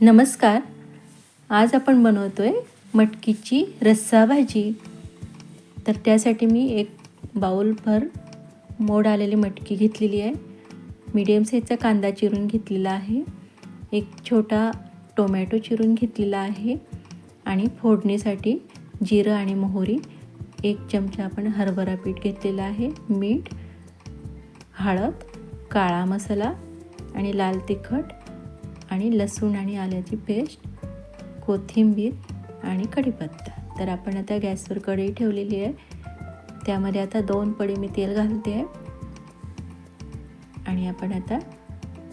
नमस्कार. आज आपण बनवतोय मटकीची रस्सा भाजी. तर त्यासाठी मी एक बाऊलभर मोड आलेली मटकी घेतलेली आहे. मीडियम साईजचा कांदा चिरून घेतलेला आहे. एक छोटा टोमॅटो चिरून घेतलेला आहे. आणि फोडणीसाठी जिरं आणि मोहरी एक चमचा आपण हरभरा पीठ घेतलेला आहे. मीठ हळद काळा मसाला आणि लाल तिखट आणि लसूण आणि आल्याची पेस्ट कोथिंबीर आणि कढीपत्ता. तर आपण आता गॅसवर कढई ठेवलेली आहे. त्यामध्ये आता दोन पडी मी तेल घालते आहे. आणि आपण आता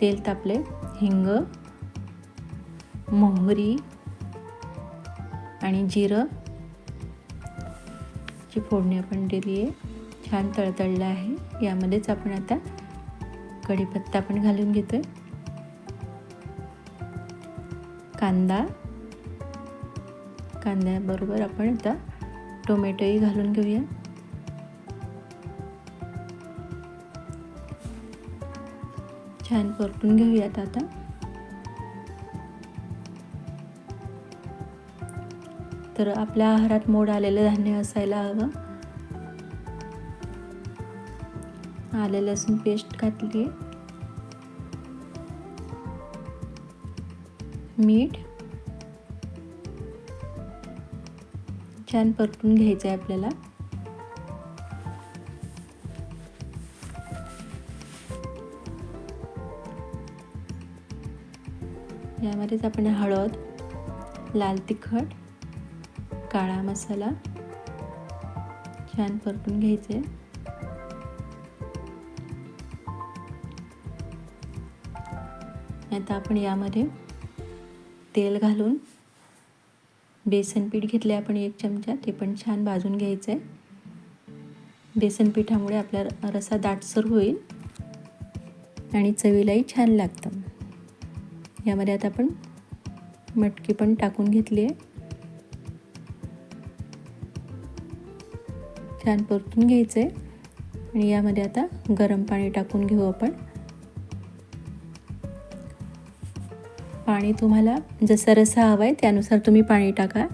तेल तापले हिंग मोहरी आणि जिरं ची फोडणी आपण दिली आहे. छान तळतळलं आहे. यामध्येच आपण आता कढीपत्ता पण घालून घेतो आहे कांदा. कांद्याबरोबर आपण आता टोमॅटोही घालून घेऊया. छान परतून घेऊयात आता. तर आपल्या आहारात मोड आलेलं धान्य असायला हवं. आले लसूण पेस्ट घातली आहे मीठ. छान परतून घ्यायचं आहे आपल्याला. यामध्येच आपण हळद लाल तिखट काळा मसाला. छान परतून घ्यायचे. आता आपण यामध्ये तेल घालून बेसन पीठ घेतले आपण एक चमचा ते पण छान भाजून घ्यायचं आहे बेसन पिठामुळे आपला रसा दाटसर होईल आणि चवीलाही छान लागतं. यामध्ये आता आपण मटकी पण टाकून घेतली आहे छान परतून घ्यायचं आहे आणि यामध्ये आता गरम पाणी टाकून घेऊ आपण. पाणी तुम्हाला जसा रसा हवा आहे त्यानुसार तुम्ही पाणी टाका.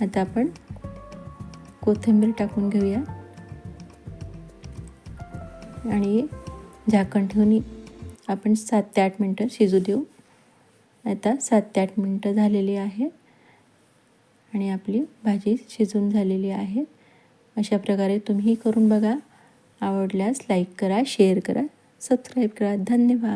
आता आपण कोथिंबीर टाकून घेऊया. आणि झाकण ठेवून आपण सात ते आठ मिनटं शिजू देऊ. आता सात ते आठ मिनटं झालेली आहे. आणि आपली भाजी शिजून झालेली आहे. अशा प्रकारे तुम्ही करून बघा. आवडल्यास लाईक करा शेअर करा सबस्क्राईब करा. धन्यवाद.